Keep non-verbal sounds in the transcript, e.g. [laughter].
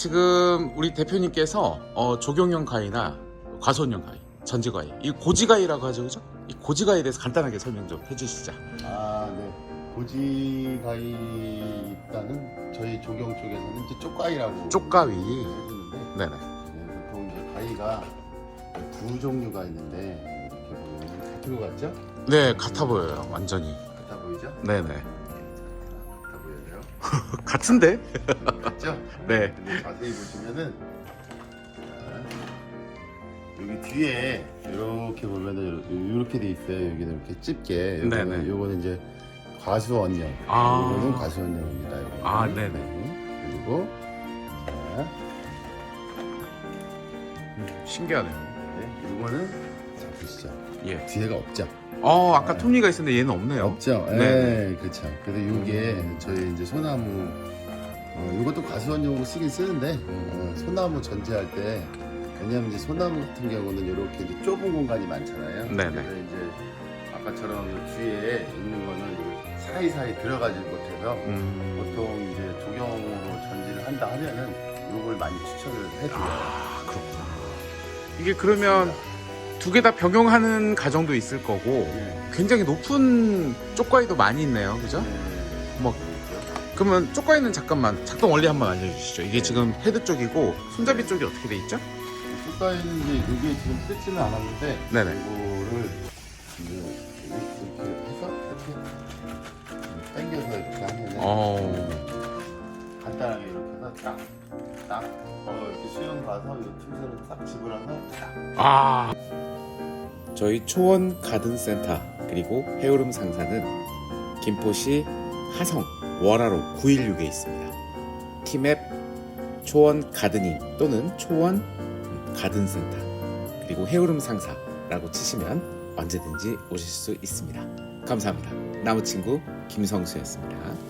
지금 우리 대표님께서 어, 조경용 가위나 과수원용 가위, 전지 가위, 이 고지 가위라고 하죠, 그죠? 이 고지 가위에 대해서 간단하게 설명 좀 해주시죠. 아, 네. 고지 가위 일단은 저희 조경 쪽에서는 이제 쪽가위라고 쪽가위. 해주는데 네네. 네, 보통 이제 가위가 두 종류가 있는데 이렇게 보면 같은 거 같죠? 네, 같아 보여요, 완전히. 같아 보이죠? 네네. 보여요. [laughs] 같은데? 같죠? 네. 자세히 보시면은 자, 여기 뒤에 이렇게 보면은 이렇게 돼 있어요. 여기는 이렇게 집게. 네네. 요거는, 이제 과수 원형. 아. 요거는 과수 원형입니다. 요거는. 아, 네네. 네. 그리고 자, 신기하네요. 네, 요거는 자 보시죠. 예. 뒤에가 없죠. 어, 아까 톱니가 있었는데 얘는 없네요. 없죠. 네. 네, 그렇죠. 그래서 요게 저희 이제 소나무 어, 이것도 과수원용으로 쓰긴 쓰는데 어, 소나무 전지할 때 왜냐하면 이제 소나무 같은 경우는 이렇게 이제 좁은 공간이 많잖아요. 네네. 그래서 이제 아까처럼 이 뒤에 있는 거는 사이사이 들어가지 못해서 음. 보통 이제 조경으로 전지를 한다 하면은 요걸 많이 추천을 해줘요. 아, 그렇구나. 이게 그러면 두 개 다 병용하는 가정도 있을 거고 네. 굉장히 높은 쪽가위도 많이 있네요. 그죠? 네. 뭐 그러면 쪽가위는 잠깐만 작동 원리 한번 알려주시죠. 이게 네. 지금 헤드 쪽이고 손잡이 쪽이 어떻게 돼 있죠? 속가에는 이제 이게 지금 뜯지는 않았는데 네네. 이거를 이렇게 해서 이렇게 당겨서 이렇게 하면은 어. 간단하게 이렇게 해서 딱 딱 어, 이렇게 수영 가서 이 틈새를 딱 집어넣어서 딱 아. 저희 초원 가든센터 그리고 해오름 상사는 김포시 하성 월화로 916에 있습니다. 티맵 초원 가드닝 또는 초원 가든센터 그리고 해오름 상사라고 치시면 언제든지 오실 수 있습니다. 감사합니다. 나무 친구 김성수였습니다.